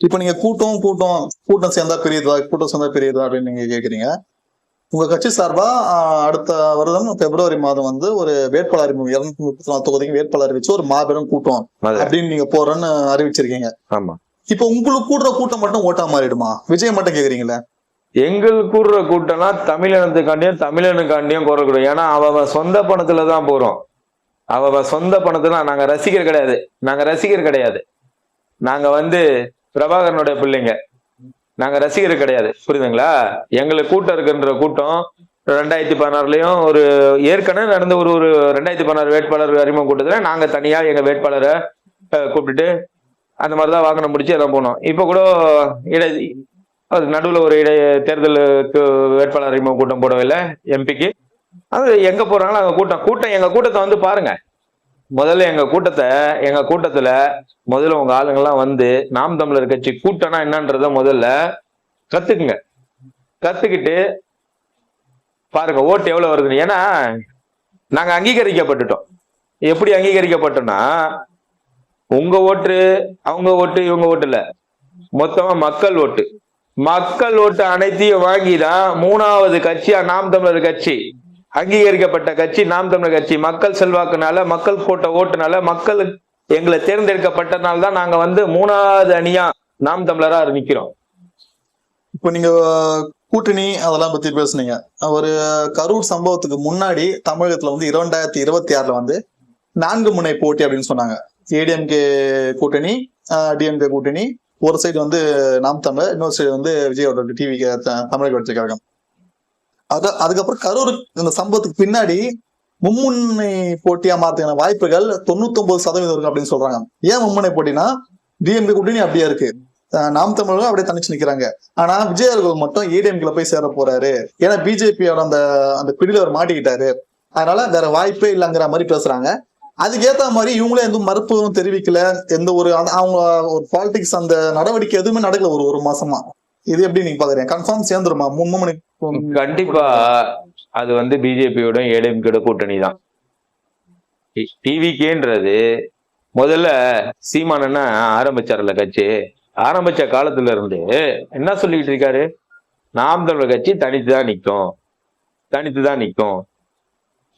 இப்ப நீங்க கூட்டம் கூட்டம் கூட்டம் சேர்ந்தா பெரியதா கூட்டம் சேர்ந்தா பெரியதா அப்படின்னு நீங்க கேக்குறீங்க. உங்க கட்சி சார்பா அடுத்த வருடம் பிப்ரவரி மாதம் வந்து ஒரு வேட்பாளர் இருநூத்தி முப்பத்தி நாலு தொகுதிக்கு வேட்பாளர் வச்சு ஒரு மாபெரும் கூட்டம் அப்படின்னு நீங்க போறேன்னு அறிவிச்சிருக்கீங்க. ஆமா. இப்ப உங்களுக்கு கூடுற கூட்டம் மட்டும் ஓட்டா மாறிடுமா? விஜய் மட்டும் கேக்குறீங்களே எங்கள் கூடுற கூட்டம்னா தமிழினத்துக்காண்டியும் தமிழனுக்காண்டியும் குறக்கூடும் ஏன்னா அவ அவ சொந்த பணத்துல தான் போறோம். அவ அவ சொந்த பணத்துல நாங்க ரசிகர் கிடையாது. நாங்க ரசிகர் கிடையாது. நாங்க வந்து பிரபாகரனுடைய பிள்ளைங்க. நாங்க ரசிகர் கிடையாது. புரியுதுங்களா? எங்களுக்கு கூட்டம் இருக்குன்ற கூட்டம் ரெண்டாயிரத்தி பதினாறுலயும் ஒரு ஏற்கனவே நடந்த ஒரு ஒரு ரெண்டாயிரத்தி பதினாறு வேட்பாளர் அறிமுக கூட்டத்துல நாங்க தனியா எங்க வேட்பாளரை கூப்பிட்டுட்டு அந்த மாதிரிதான் வாகனம் முடிச்சு எல்லாம் போனோம். இப்ப கூட இடை அது நடுவுல ஒரு இடை தேர்தலுக்கு வேட்பாளர் அறிமுக கூட்டம் போடவில்லை எம்பிக்கு அது எங்க போறாங்களோ அங்க கூட்டம். கூட்டம் எங்க கூட்டத்தை வந்து பாருங்க. முதல்ல எங்க கூட்டத்தை எங்க கூட்டத்துல முதல்ல உங்க ஆளுங்கெல்லாம் வந்து நாம் தமிழர் கட்சி கூட்டம்னா என்னன்றத முதல்ல கத்துக்குங்க. கத்துக்கிட்டு பாருங்க ஓட்டு எவ்வளவு வருதுன்னு. ஏன்னா நாங்க அங்கீகரிக்கப்பட்டுட்டோம். எப்படி அங்கீகரிக்கப்பட்டோம்னா உங்க ஓட்டு அவங்க ஓட்டு இவங்க ஓட்டு இல்ல. மொத்தமா மக்கள் ஓட்டு. மக்கள் ஓட்டு அனைத்தையும் வாங்கிதான் மூணாவது கட்சியா நாம் தமிழர் கட்சி அங்கீகரிக்கப்பட்ட கட்சி நாம் தமிழர் கட்சி மக்கள் செல்வாக்குனால மக்கள் போட்ட ஓட்டுனால மக்கள் எங்களை தேர்ந்தெடுக்கப்பட்டனால தான் நாங்க வந்து மூணாவது அணியா நாம் தமிழரா நிக்கிறோம். இப்போ நீங்க கூட்டணி அதெல்லாம் பத்தி பேசுனீங்க. ஒரு கரூர் சம்பவத்துக்கு முன்னாடி தமிழகத்துல வந்து இரண்டாயிரத்தி இருபத்தி ஆறுல வந்து நான்கு முனை போட்டி அப்படின்னு சொன்னாங்க. ஏடிஎம்கே கூட்டணி டிஎம்கே கூட்டணி ஒரு சைடு வந்து நாம் தமிழர் இன்னொரு சைடு வந்து விஜயோட டிவி தமிழக கட்சி கழகம். அது அதுக்கப்புறம் கரூர் இந்த சம்பவத்துக்கு பின்னாடி மும்முனை போட்டியா மாறதுக்கான வாய்ப்புகள் தொண்ணூத்தி ஒன்பது சதவீதம் இருக்கு அப்படின்னு சொல்றாங்க. ஏன் மும்முனை போட்டினா டிஎம்கே கூட்டணி அப்படியே இருக்கு. நாம் தமிழரும் அப்படியே தனிச்சு நிக்கிறாங்க. ஆனா விஜய் அவர்கள் மட்டும் ஏடிஎம்கில போய் சேர போறாரு. ஏன்னா பிஜேபியோட அந்த அந்த பிடியில அவர் மாட்டிக்கிட்டாரு. அதனால வேற வாய்ப்பே இல்லைங்கிற மாதிரி பேசுறாங்க. அதுக்கேத்த மாதிரி இவங்களே எந்த மறுப்பும் தெரிவிக்கல. எந்த ஒரு அவங்க ஒரு பாலிடிக்ஸ் அந்த நடவடிக்கை எதுவுமே நடக்கல ஒரு ஒரு மாசமா. இது எப்படி நீங்க பாக்குறீங்க? கன்ஃபார்ம் சேர்ந்துருமா? மும்முனை கண்டிப்பா. அது வந்து பிஜேபியோட ஏடிஎம்கேட கூட்டணி தான் டிவிகேன்றது முதல்ல சீமானன்னா ஆரம்பிச்சார்ல கட்சி. ஆரம்பிச்ச காலத்துல இருந்து என்ன சொல்லிட்டு இருக்காரு? நாம் தமிழர் கட்சி தனித்து தான் நிற்கும். தனித்து தான் நிக்கும்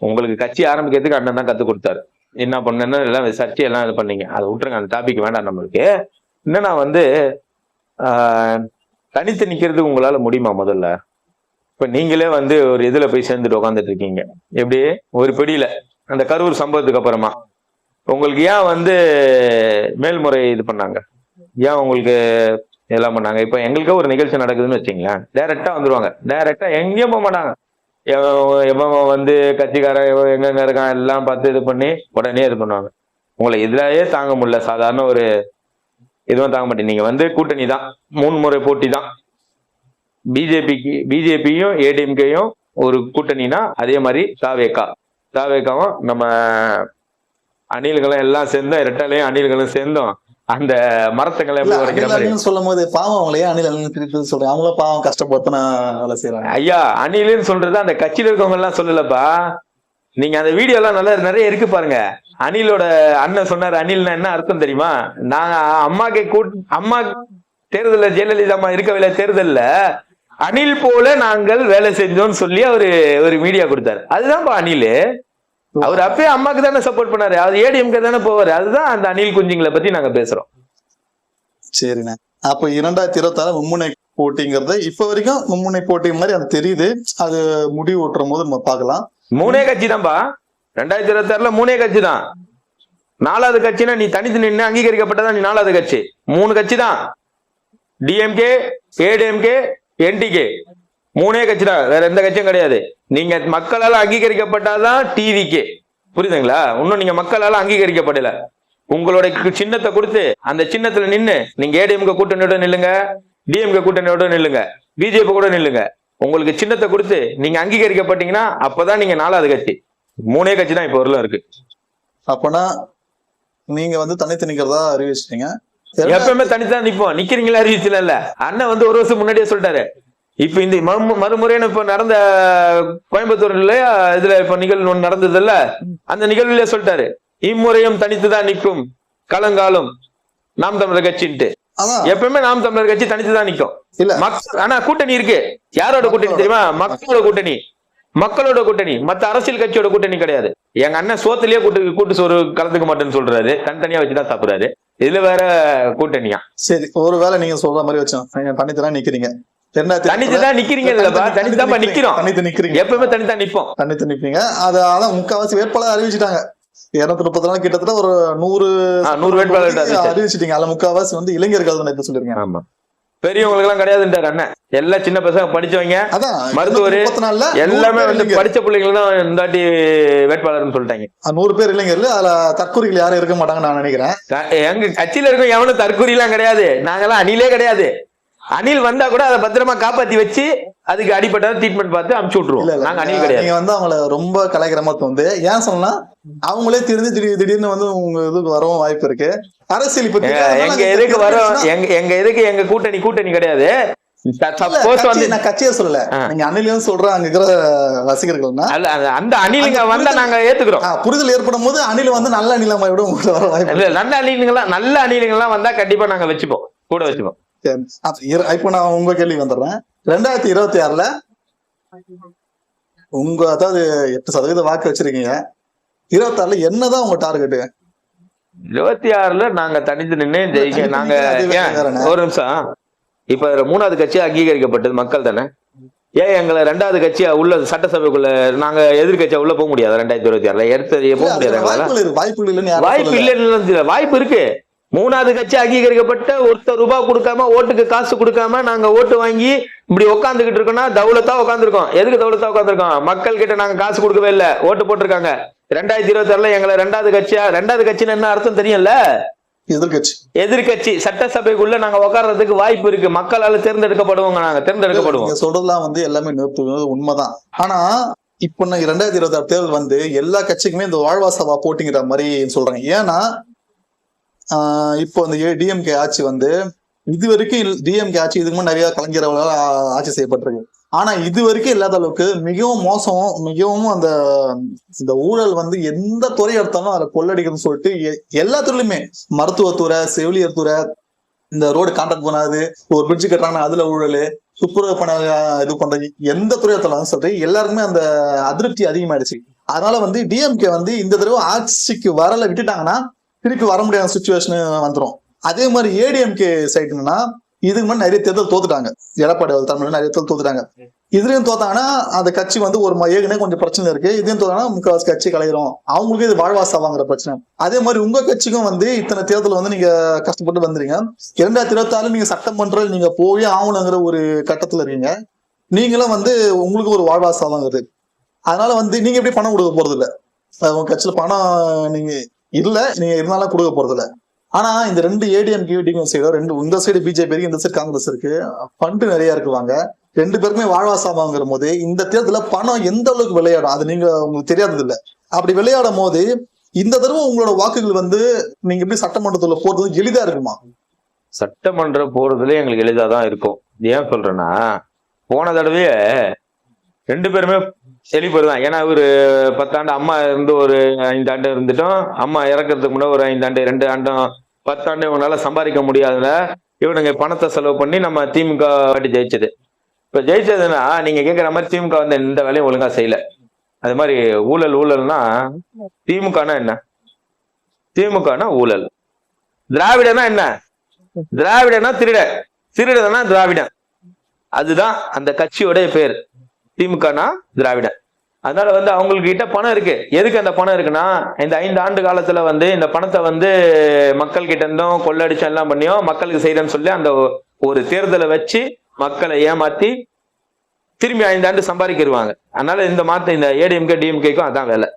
உங்களுக்கு கட்சி ஆரம்பிக்கிறதுக்கு அண்ணன் தான் கத்து கொடுத்தாரு. என்ன பண்ணுன்னு எல்லாம் விசாரிச்சு எல்லாம் இது பண்ணீங்க. அதை விட்டுருங்க அந்த டாபிக் வேண்டாம் நம்மளுக்கு. என்னன்னா வந்து தனித்து நிக்கிறதுக்கு உங்களால முடியுமா முதல்ல? இப்ப நீங்களே வந்து ஒரு இதுல போய் சேர்ந்துட்டு உட்காந்துட்டு இருக்கீங்க. எப்படி? ஒரு பிடியில. அந்த கரூர் சம்பவத்துக்கு அப்புறமா. உங்களுக்கு ஏன் வந்து மேல்முறை இது பண்ணாங்க? ஏன் உங்களுக்கு இதெல்லாம் பண்ணாங்க? இப்ப எங்களுக்கே ஒரு நிகழ்ச்சி நடக்குதுன்னு வச்சுங்களேன் டைரக்டா வந்துருவாங்க. டைரக்டா எங்கேயும் போக மாட்டாங்க. எவன் எவன் வந்து கட்சிக்காரன் எங்கெங்க இருக்கான் எல்லாம் பார்த்து இது பண்ணி உடனே இது பண்ணுவாங்க. உங்களை இதுலயே தாங்க முடியல. சாதாரண ஒரு இதுவும் தாங்க மாட்டேன். நீங்க வந்து கூட்டணி தான். மூணு முறை போட்டி தான். பிஜேபிக்கு பிஜேபியும் ஏடிஎம்கேயும் ஒரு கூட்டணினா அதே மாதிரி தாவேக்கா. தாவேக்காவும் நம்ம அணில்களும் எல்லாம் சேர்ந்தும் இரட்டாலையும் அணில்களும் சேர்ந்தும் அந்த மரத்துங்களை எப்படி உடைக்கிற மாதிரி? சொல்லும் போது பாவம் அவங்களே அணில் அணில் சொல்றேன். அவங்களும் பாவம் கஷ்டப்பட்டு வேலை செய்யறாங்க ஐயா அணிலுன்னு சொல்றது அந்த கட்சியில இருக்கவங்க எல்லாம் சொல்லலப்பா. நீங்க அந்த வீடியோ எல்லாம் நல்லா நிறைய இருக்கு பாருங்க. அணிலோட அண்ணன் சொன்னாரு அணில்னா என்ன அர்த்தம் தெரியுமா? நாங்க அம்மாக்கு கூட் அம்மா தேர்தல்ல ஜெயலலிதா அம்மா இருக்கவில்லை தேர்தல்ல. அணில் போல நாங்கள் வேலை செஞ்சோம்னு சொல்லி அவரு ஒரு மீடியா கொடுத்தாரு. அதுதான்ப்பா அணில். அவர் அப்பயே அம்மாக்கு தானே சப்போர்ட் பண்ணாரு. அவர் ஏடிஎம்கே தானே போவாரு. அதுதான் அந்த அணில் குஞ்சுங்களை பத்தி நாங்க பேசுறோம். சரிண்ணே. அப்ப இரண்டாயிரத்தி இருபத்தி ஆறு மும்முனை போட்டிங்கிறது இப்ப வரைக்கும் மும்முனை போட்டி மாதிரி அது தெரியுது. அது முடிவு ஓட்டுற போது நம்ம பார்க்கலாம். மூணே கட்சி தான்ப்பா ரெண்டாயிரத்தி இருபத்தி ஆறுல மூணே கட்சி தான் நாலாவது கட்சினா நீ தனித்து நின்று அங்கீகரிக்கப்பட்டதா நீ நாலாவது கட்சி? மூணு கட்சி தான் டிஎம்கே ஏடிஎம்கே என்டிகே மூணே கட்சி தான் வேற எந்த கட்சியும் கிடையாது. நீங்க மக்களால் அங்கீகரிக்கப்பட்டாதான் டிவிகே புரியுதுங்களா? இன்னும் நீங்க மக்களால் அங்கீகரிக்கப்படல. உங்களுடைய சின்னத்தை கொடுத்து அந்த சின்னத்துல நின்று நீங்க ஏடிஎம்கே கூட்டணியோட நில்லுங்க டிஎம்கே கூட்டணியோட நில்லுங்க பிஜேபி கூட நில்லுங்க. உங்களுக்கு சின்னத்தை கொடுத்து நீங்க அங்கீகரிக்கப்பட்டீங்கன்னா அப்பதான் நீங்க நாலாவது கட்சி. மூணே கட்சி தான் இப்ப வரலாம் இருக்கு. அப்பனா நீங்க வந்து தனித்து நிக்கிறதா அறிவிச்சிட்டீங்க. எப்பவுமே தனித்தான் நிப்போம். நிக்கிறீங்களா அறிவிச்சல இல்ல அண்ணன் வந்து ஒரு வருஷம் முன்னாடியே சொல்லிட்டாரு. இப்ப இந்த மறு மறுமுறைன்னு இப்ப நடந்த கோயம்புத்தூர்ல இதுல இப்ப நிகழ்வு நடந்தது இல்ல அந்த நிகழ்வுலயே சொல்லிட்டாரு. இம்முறையும் தனித்துதான் நிற்கும். களங்காலும் நாம் தமிழர் கட்சின்ட்டு. எப்பவுமே நாம் தமிழர் கட்சி தனித்து தான் நிக்கும். இல்ல. ஆனா கூட்டணி இருக்கு. யாரோட கூட்டணி தெரியுமா? மக்களோட கூட்டணி. மக்களோட கூட்டணி மத்த அரசியல் கட்சியோட கூட்டணி கிடையாது. எங்க அண்ணன் சோத்துலயே கூட்டு கூட்டு சோறு கலந்துக்க மாட்டேன்னு சொல்றாரு. தனித்தனியா வச்சுதான் சாப்பிடுறாரு. இதுல வேற கூட்டணியா? சரி ஒருவேளை நீங்க சொல்ற மாதிரி வச்சோம் தனித்தனா நிக்கிறீங்க. ரெண்டாயிரத்தி தனித்து தான் நிக்கிறீங்க இல்லப்பா. தனித்து தான் நிக்கிறோம். தனித்து நிக்கிறீங்க. எப்பவுமே தனித்தான் நிப்போம். தனித்து நிப்பீங்க. அது அதான் முக்காவாசி வேட்பாளர் அறிவிச்சிட்டாங்க. இருநூத்தி முப்பத்தி நாலு கிட்டத்தட்ட ஒரு நூறு நூறு வேட்பாளர். அறிவிச்சிட்டீங்க. அதுல முக்காவாசி வந்து இளைஞர்கள் தான் இப்ப சொல்லிருக்கீங்க ஆமா. பெரியவங்களுக்கு எல்லாம் கிடையாதுன்றாரு அண்ணன் எல்லாம் சின்ன பசங்க படிச்சவங்க. அதான் மருத்துவர் எல்லாமே வந்து. படிச்ச பிள்ளைங்க தான் இந்த வாட்டி வேட்பாளர்னு சொல்லிட்டாங்க. நூறு பேர் இளைஞர்கள் அதுல தற்கொலைகள் யாரும் இருக்க மாட்டாங்கன்னு நான் நினைக்கிறேன். எங்க கட்சியில இருக்கும் எவனும் தற்கொலை எல்லாம் கிடையாது. நாங்கெல்லாம் அணிலே கிடையாது. அணில் வந்தா கூட அதை பத்திரமா காப்பாத்தி வச்சு அதுக்கு அடிப்பட்ட ட்ரீட்மெண்ட் பார்த்து அமுச்சு இல்ல விட்டுருவோம். இல்ல நாங்க அணில் கிடையாது. நீங்க வந்து அவங்கள ரொம்ப கலைக்கிற மாதிரி வந்து ஏன் சொன்னா அவங்களே தெரிஞ்சு திடீர் திடீர்னு வந்து உங்க இதுக்கு வரவும் வாய்ப்பு இருக்கு. அரசியல் இப்ப எங்க- எதுக்கு வரோம்? எங்க எங்க எதுக்கு எங்க கூட்டணி கூட்டணி கிடையாது. கட்சியே சொல்லல. நீங்க அணிலையும் சொல்ற அங்க இருக்கிற ரசிகர்கள்னா அந்த- அணிலுங்க வந்தா நாங்க ஏத்துக்கிறோம். புரிதல் ஏற்படும் போது அணில் வந்து நல்ல அணிலமா விட வர வாய்ப்பு நல்ல அணிலுங்கெல்லாம் நல்ல அணிலுங்கெல்லாம் வந்தா கண்டிப்பா நாங்க வச்சுப்போம். கூட வச்சுப்போம். இப்ப நான் உங்க கேள்வி வந்துடுறேன். ரெண்டாயிரத்தி இருபத்தி ஆறுல உங்க அதாவது எட்டு சதவீத வாக்கு வச்சிருக்கீங்க. இருபத்தி ஆறுல என்னதான் உங்க டார்கெட் இருபத்தி ஆறுல நாங்க தனித்து நின்று ஜெயிக்க நாங்க. ஒரு நிமிஷம். இப்ப மூணாவது கட்சி அங்கீகரிக்கப்பட்டது மக்கள் தானே? ஏன் எங்களை ரெண்டாவது கட்சியா உள்ள சட்டசபைக்குள்ள நாங்க எதிர்கட்சியா உள்ள போக முடியாது ரெண்டாயிரத்தி இருபத்தி ஆறுல? எடுத்து போக முடியாது வாய்ப்புகள் இல்லைன்னு வாய்ப்பு வாய்ப்பு இருக்கு. மூணாவது கட்சி அங்கீகரிக்கப்பட்ட ஒருத்தர் ரூபாய் கொடுக்காம ஓட்டுக்கு காசு கொடுக்காம நாங்க ஓட்டு வாங்கி இப்படி உட்காந்துக்கிட்டு இருக்கோம்னா தௌலத்தா உட்காந்துருக்கோம் எதுக்கு தௌலத்தா உட்காந்துருக்கோம் மக்கள் கிட்ட நாங்க காசு கொடுக்கவே இல்ல. ஓட்டு போட்டிருக்காங்க. ரெண்டாயிரத்தி இருபத்தி ஆறுல எங்களை ரெண்டாவது கட்சியா ரெண்டாவது கட்சின்னு என்ன அர்த்தம் தெரியும்ல? எதிர்க்கட்சி எதிர்கட்சி. சட்டசபைக்குள்ள நாங்க உட்கார்றதுக்கு வாய்ப்பு இருக்கு. மக்களால தேர்ந்தெடுக்கப்படுவோங்க நாங்க தேர்ந்தெடுக்கப்படுவோம். நீங்க சொல்றதெல்லாம் வந்து எல்லாமே உண்மைதான். ஆனா இப்ப ரெண்டாயிரத்தி இருபத்தி ஆறு தேர்தல் வந்து எல்லா கட்சிக்குமே இந்த வாழ்வா சபா போட்டிங்கிற மாதிரி சொல்றாங்க ஏன்னா இப்போ இந்த டிஎம்கே ஆட்சி வந்து இது வரைக்கும் டிஎம்கே ஆட்சி இதுக்கு முன்னாடி நிறைய கலைஞர்களால் ஆட்சி செய்யப்பட்டிருக்கு. ஆனா இது வரைக்கும் இல்லாத அளவுக்கு மிகவும் மோசம் மிகவும் அந்த இந்த ஊழல் வந்து எந்த துறை எடுத்தாலும் அதை கொள்ளடிக்கிறதுன்னு சொல்லிட்டு எ- எல்லா துறையிலுமே. மருத்துவத்துறை செவிலியர் துறை இந்த ரோடு கான்ட்ராக்ட் பண்ணாது ஒரு பிரிட்ஜ் கட்டுறாங்கன்னா அதுல ஊழல் துப்புரவு பண இது பண்றது எந்த துறை எடுத்தாலும் சரி எல்லாருக்குமே அந்த அதிருப்தி அதிகமாயிடுச்சு. அதனால வந்து டிஎம்கே வந்து இந்த தடவை ஆட்சிக்கு வரல விட்டுட்டாங்கன்னா திருப்பி வர முடியாத சுச்சுவேஷன் வந்துடும் அதே மாதிரி ஏடிஎம்கே சைடு என்னன்னா இதுக்கு முன்னாடி நிறைய தேர்தல் தோத்துட்டாங்க. எடப்பாடி அவர் நிறைய தேர்தல் தோத்துட்டாங்க. இதுலயும் தோத்தாங்கன்னா அந்த கட்சி வந்து ஒரு ம- ஏற்கனவே கொஞ்சம் பிரச்சனை இருக்கு. இதையும் தோத்தாங்கன்னா முக்கால்வாசி கட்சி கலையிறோம். அவங்களுக்கு இது வாழ்வாசாவாங்கிற பிரச்சனை. அதே மாதிரி உங்க கட்சிக்கும் வந்து இத்தனை தேர்தல் வந்து நீங்க கஷ்டப்பட்டு வந்துறீங்க இரண்டாயிரத்தி இருபத்தி ஆறு நீங்க சட்டமன்றம் நீங்க போய் ஆகணுங்கிற ஒரு கட்டத்துல இருக்கீங்க. நீங்களும் வந்து உங்களுக்கு ஒரு வாழ்வாசாவாங்கிறது அதனால வந்து நீங்க எப்படி பணம் கொடுக்க போறது இல்லை உங்க கட்சியில பணம் நீங்க இல்ல நீங்க இருந்தாலும் கொடுக்க போறது இல்லை ஆனா இந்த ரெண்டு ஏடிஎம் டிஎம் சைடோ ரெண்டு இந்த சைடு பிஜேபி இருக்கு இந்த சைடு காங்கிரஸ் இருக்கு. ஃபண்ட் நிறைய இருக்குவாங்க. ரெண்டு பேருக்குமே வாழ்வாசாமாங்கிற போது இந்த தேர்தல பணம் எந்த அளவுக்கு விளையாடும்? அது நீங்க உங்களுக்கு தெரியாதது இல்ல அப்படி விளையாடும் போது இந்த தடவை உங்களோட வாக்குகள் வந்து நீங்க எப்படி சட்டமன்றத்துல போறது எளிதா இருக்குமா? சட்டமன்றம் போறதுல எங்களுக்கு எளிதா தான் இருக்கும். ஏன் சொல்றேன்னா போன தடவையே ரெண்டு பேருமே செழிப்பர் தான் ஏன்னா ஒரு பத்தாண்டு அம்மா இருந்து ஒரு ஐந்து ஆண்டு இருந்துட்டோம். அம்மா இறக்கிறதுக்கு முன்னாடி ஒரு ஐந்து ஆண்டு ரெண்டு ஆண்டும் பத்தாண்டு இவங்களால சம்பாதிக்க முடியாதுல. இவனுங்க பணத்தை செலவு பண்ணி நம்ம திமுக வாட்டி ஜெயிச்சது. இப்போ ஜெயிச்சதுன்னா நீங்க கேட்குற மாதிரி திமுக வந்து எந்த வேலையும் ஒழுங்கா செய்யல. அது மாதிரி ஊழல் ஊழல்னா திமுகனா என்ன? திமுகனா ஊழல். திராவிடனா என்ன? திராவிடனா திருட. திருடனா திராவிடன். அதுதான் அந்த கட்சியோட பேர். திமுகனா திராவிடன். அதனால வந்து அவங்களுக்கு கிட்ட பணம் இருக்கு. எதுக்கு அந்த பணம் இருக்குன்னா இந்த ஐந்து ஆண்டு காலத்துல வந்து இந்த பணத்தை வந்து மக்கள் கிட்ட இருந்தும் கொள்ளடிச்சு எல்லாம் பண்ணியும் மக்களுக்கு செய்யறேன்னு சொல்லி அந்த ஒரு தேர்தலை வச்சு மக்களை ஏமாத்தி திரும்பி ஐந்து ஆண்டு சம்பாதிக்கிடுவாங்க அதனால இந்த மாத்த இந்த ஏடிஎம்கே டிஎம்கேக்கும் அதான் வேலை.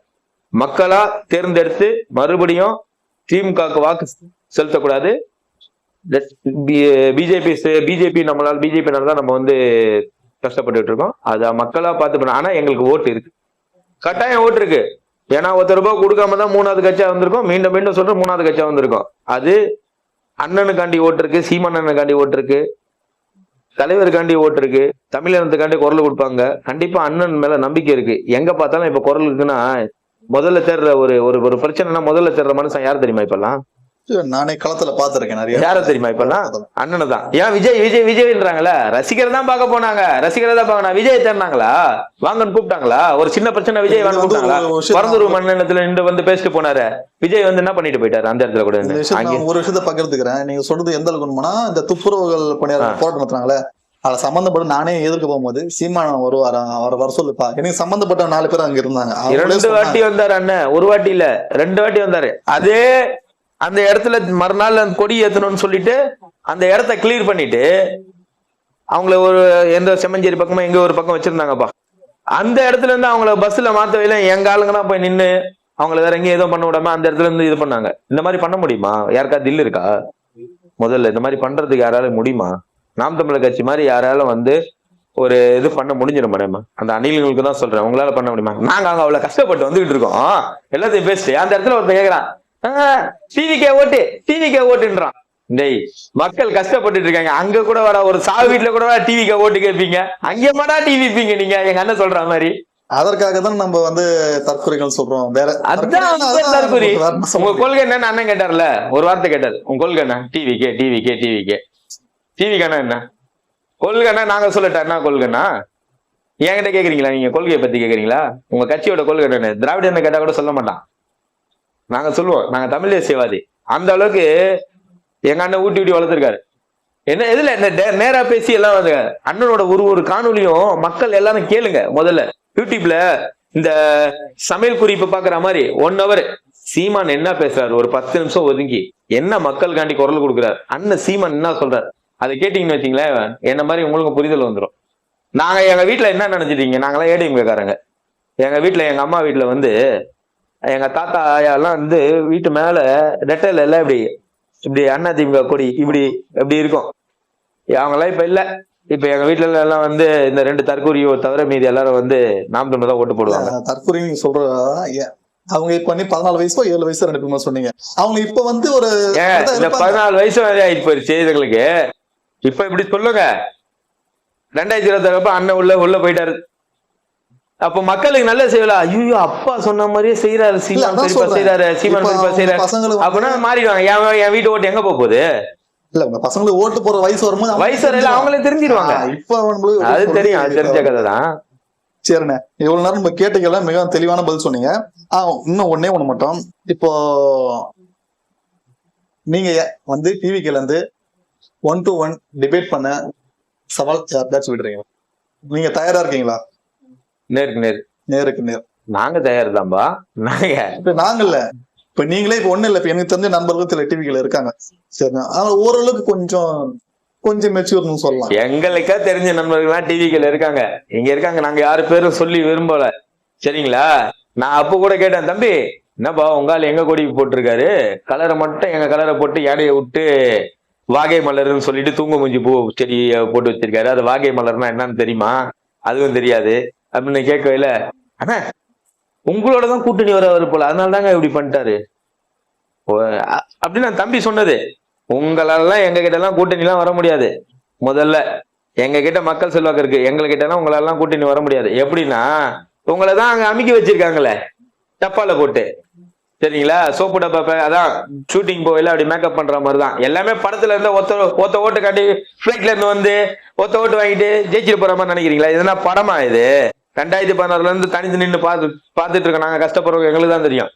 மக்களா தேர்ந்தெடுத்து மறுபடியும் திமுகவுக்கு வாக்கு செலுத்தக்கூடாது. பிஜேபி பிஜேபி நம்மளால பிஜேபி தான் நம்ம வந்து கஷ்டப்பட்டுட்டு இருக்கோம் அதை மக்களா பார்த்து ஆனா எங்களுக்கு ஓட்டு இருக்கு. கட்டாயம் ஓட்டு இருக்கு. ஏன்னா ஒருத்தர் ரூபாய் கொடுக்காம தான் மூணாவது கட்சியா வந்திருக்கோம். மீண்டும் மீண்டும் சொல்ற மூணாவது கட்சியா வந்திருக்கோம். அது அண்ணனுக்காண்டி ஓட்டு இருக்கு சீமண்ணனுக்காண்டி ஓட்டு இருக்கு தலைவருக்காண்டி ஓட்டு இருக்கு தமிழினத்துக்காண்டி குரல் கொடுப்பாங்க. கண்டிப்பா அண்ணன் மேல நம்பிக்கை இருக்கு. எங்க பார்த்தாலும் இப்ப குரல் இருக்குன்னா முதல்ல தேடுற ஒரு ஒரு ஒரு பிரச்சனைனா முதல்ல தேடுற மனுஷன் யார் தெரியுமா இப்பெல்லாம்? நானே களத்துல பாத்திருக்கேன் நிறைய. யார தெரியுமா இப்பெல்லாம் அண்ணனை தான் ஏன் விஜய் விஜய் விஜய்ன்றாங்களா ரசிகர் தான் பார்க்க போனாங்க. ரசிகரை தான் பார்க்கணும் விஜய் தேடினாங்களா? வாங்கன்னு கூப்பிட்டாங்களா? ஒரு சின்ன பிரச்சனை விஜய் வாங்க கூப்பிட்டாங்களா? பரந்தூர் மண்டலத்துல நின்று வந்து பேசிட்டு போனாரு. விஜய் வந்து என்ன பண்ணிட்டு போயிட்டாரு அந்த இடத்துல கூட ஒரு விஷயத்த பகிர்ந்துக்கிறேன். நீங்க சொல்றது எந்த அளவுக்கு உண்மைனா இந்த துப்புரவுகள் பணியாளர். போராட்டம் நடத்துனாங்களே அதை சம்பந்தப்பட்டு நானே எதிர்க்க போகும்போது சீமானம் வருவாரா அவர் வர சொல்லுப்பா. எனக்கு சம்பந்தப்பட்ட நாலு பேர் அங்க இருந்தாங்க. சொன்னாங்க. வாட்டி வந்தாரு அண்ணன். ஒரு வாட்டி இல்ல ரெண்டு வாட்டி வந்தாரு. அதே அந்த இடத்துல மறுநாள் அந்த கொடி ஏத்தணும்னு சொல்லிட்டு அந்த இடத்த கிளியர் பண்ணிட்டு அவங்கள ஒரு எந்த செம்மஞ்சேரி பக்கமா எங்க ஒரு பக்கம் வச்சிருந்தாங்கப்பா. அந்த இடத்துல இருந்து அவங்கள பஸ்ல மாத்தவையில எங்க ஆளுங்க தான் போய் நின்று அவங்கள வேற எங்கேயும் எதுவும் பண்ண விடாம அந்த இடத்துல இருந்து இது பண்ணாங்க. இந்த மாதிரி பண்ண முடியுமா? யாருக்கா தில் இருக்கா? முதல்ல இந்த மாதிரி பண்றதுக்கு யாரால முடியுமா? நாம் தமிழர் கட்சி மாதிரி யாராலும் வந்து ஒரு இது பண்ண முடிஞ்சிடும் மேடம். அந்த அணில்களுக்கு தான் சொல்றேன். உங்களால பண்ண முடியுமா? நாங்க அங்க அவ்வளவு கஷ்டப்பட்டு வந்துகிட்டு இருக்கோம். எல்லாத்தையும் பேசிட்டு அந்த இடத்துல ஒருத்தன் கேக்குறான். டிவிக்கே ஓட்டு டிவிக்கே ஓட்டுன்றான். டேய் மக்கள் கஷ்டப்பட்டுட்டு இருக்காங்க. அங்க கூட வர ஒரு சாவு வீட்டுல கூட டிவிக்கே ஓட்டு கேட்பீங்க. அங்கே மாடா டிவி இருப்பீங்க நீங்க? எங்க அண்ணன் சொல்ற மாதிரி. அதற்காக தான் நம்ம வந்து தற்கொலைகள் சொல்றோம். வேற என்ன சொல்ல உங்க? கொள்கை என்னன்னு அண்ணன் கேட்டார்ல. ஒரு வார்த்தை கேட்டார். உங்க கொள்கை என்ன? TV K TV K TV K TV கண்ணா என்ன? கொள்கைன்னா நாங்க சொல்லட்டா என்ன கொள்கைன்னா என்கிட்ட கேக்குறீங்களா? நீங்க கொள்கையை பத்தி கேக்குறீங்களா? உங்க கட்சியோட கொள்கை என்ன? திராவிட என்ன கேட்டா கூட சொல்ல மாட்டான். நாங்க சொல்லுவோம் நாங்க தமிழ் தேசியவாதி அந்த அளவுக்கு எங்க அண்ணன் ஊட்டி ஊட்டி வளர்த்துருக்காரு. என்ன இதுல இந்த நேரா பேசி எல்லாம் வந்து அண்ணனோட ஒரு ஒரு காணொலியும் மக்கள் எல்லாரும் கேளுங்க முதல்ல. யூடியூப்ல இந்த சமையல் குறிப்பு பாக்குற மாதிரி ஒன் ஹவர் சீமான் என்ன பேசுறாரு? ஒரு பத்து நிமிஷம் ஒதுங்கி என்ன மக்களுக்காண்டி குரல் கொடுக்குறாரு? அண்ணன் சீமான் என்ன சொல்றாரு? அதை கேட்டீங்கன்னு வச்சீங்களேன் என்ன மாதிரி உங்களுக்கு புரிதல் வந்துடும் நாங்க எங்க வீட்டுல என்ன நினைச்சிட்டீங்க? நாங்களாம் ஏடிஎம்காரங்க எங்க வீட்டுல எங்க அம்மா வீட்டுல வந்து எங்க தாத்தா ஆயாலாம் வந்து வீட்டு மேல ரெட்டையில எல்லாம் இப்படி. இப்படி அண்ணா திமுக கொடி இப்படி இப்படி இருக்கும். அவங்கெல்லாம் இப்ப இல்ல. இப்ப எங்க வீட்ல எல்லாம் வந்து இந்த ரெண்டு தற்கூரியோ தவிர மீதி எல்லாரும் வந்து நாம் தமிழ் தான் ஓட்டு போடுவாங்க. தற்கொலை நீங்க சொல்ற அவங்க இப்ப பண்ணி பதினாலு வயசோ ஏழு வயசோ ரெண்டு பேருமா சொன்னீங்க. அவங்க இப்ப வந்து ஒரு இந்த. பதினாலு வயசு வரை ஆயிட்டு போயிருச்சு இதுங்களுக்கு. இப்ப இப்படி சொல்லுங்க. ரெண்டாயிரத்தி இருபத்தி அப்ப அண்ணன் உள்ள உள்ள போயிட்டாரு. அப்ப மக்களுக்கு நல்ல செய்யல. ஐயோ அப்பா சொன்ன மாதிரியே செய்யறாரு இல்ல, சீமான் பெரியப்பா. செய்யறாரு சீமான் பெரியப்பா செய்யறாரு அப்படின்னா மாறிடுவாங்க. என் என் வீட்டு ஓட்டு எங்க போக போகுது இல்ல உங்க பசங்களுக்கு ஓட்டு போற வயசு வரும்போது வயசு வரையில அவங்களே தெரிஞ்சிருவாங்க. இப்ப அது தெரியும். அது தெரிஞ்ச கதை தான். சரிண்ணே. இவ்வளவு நேரம் நம்ம கேட்டீங்கல்ல மிக தெளிவான பதில் சொன்னீங்க. ஆ இன்னும் ஒண்ணே ஒண்ணு மட்டும். இப்போ நீங்க வந்து டிவிக்கில இருந்து ஒன் டு ஒன் டிபேட் பண்ண சவால் யாருக்காச்சும் விடுறீங்க நீங்க தயாரா இருக்கீங்களா? நேருக்கு நேர். நேருக்கு நேர். நாங்க தயார் தான்பா நாங்க. இப்ப நாங்க இல்ல. இப்ப நீங்களே இப்ப ஒண்ணு இல்ல. இப்ப எனக்கு தெரிஞ்ச நண்பர்கள் சில டிவிகள் இருக்காங்க. சரிண்ணா. ஆனா ஓரளவுக்கு கொஞ்சம் கொஞ்சம் மெச்சூர்னு சொல்லலாம். எங்களுக்கா தெரிஞ்ச நண்பர்கள்லாம் டிவிகள் இருக்காங்க. இங்க இருக்காங்க. நாங்க யாரு பேரும் சொல்லி விரும்பல. சரிங்களா? நான் அப்ப கூட கேட்டேன் தம்பி என்னப்பா உங்க ஆள் எங்க கொடி போட்டிருக்காரு? கலரை மட்டும் எங்க கலரை போட்டு யானையை விட்டு வாகை மலர்னு சொல்லிட்டு தூங்க மூஞ்சி பூ செடியை போட்டு வச்சிருக்காரு. அது வாகை மலர்னா என்னன்னு தெரியுமா? அதுவும் தெரியாது. அப்படின்னு கேட்கவே அண்ணா. உங்களோட தான் கூட்டணி வர போல அதனால தாங்க இப்படி பண்ணிட்டாரு. அப்படின்னு நான் தம்பி சொன்னது. உங்களெல்லாம் எங்க கிட்ட எல்லாம் கூட்டணி எல்லாம் வர முடியாது. முதல்ல எங்க கிட்ட மக்கள் செல்வாக்கு இருக்கு. எங்க கிட்ட எல்லாம் உங்களெல்லாம் கூட்டணி வர முடியாது. எப்படின்னா உங்களை தான் அங்க அமைக்க வச்சிருக்காங்களே டப்பால போட்டு. சரிங்களா? சோப்பு டப்பா அதான் ஷூட்டிங் போயில அப்படி மேக்கப் பண்ற மாதிரி தான் எல்லாமே படத்துல இருந்து ஒத்த ஒத்த ஓட்டு காட்டி ஃபிளைட்ல இருந்து வந்து ஒத்த ஓட்டு வாங்கிட்டு ஜெயிச்சிட்டு போற மாதிரி நினைக்கிறீங்களா? இதுனா படமா இது? ரெண்டாயிரத்தி பதினாறுல இருந்து தனித்து நின்று பார்த்து பார்த்துட்டு இருக்கோம். நாங்க கஷ்டப்படுறோம் எங்களுக்கு தான் தெரியும்.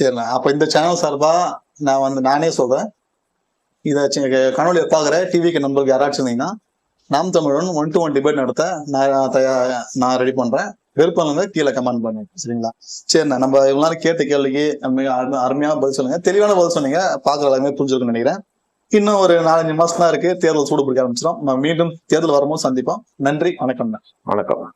சரிண்ணா. அப்ப இந்த சேனல் சார்பா நான் வந்து நானே சொல்றேன். இதை கனவுல பாக்குற டிவிக்கு நம்பருக்கு யாராச்சும் இருந்தீங்கன்னா நாம் தமிழன் ஒன் டு ஒன் டிபேட் நடத்த நான் தயா நான் ரெடி பண்றேன். விருப்பம் கீழே கமெண்ட் பண்ணுங்க. சரிங்களா? சரிண்ணா. நம்ம இவ்வளவு நேரம் கேட்ட கேள்விக்கு அருமை- அருமையான பதில் சொன்னீங்க தெளிவான பதில் சொன்னீங்க. பாக்குற எல்லாருமே புரிஞ்சிருக்கும்னு நினைக்கிறேன். இன்னும் ஒரு நாலஞ்சு மாசம் தான் இருக்கு. தேர்தல் சூடு பிடிக்க ஆரம்பிச்சிடும் நம்ம மீண்டும் தேர்தல் வரும்போது சந்திப்போம். நன்றி. வணக்கம் வணக்கம்.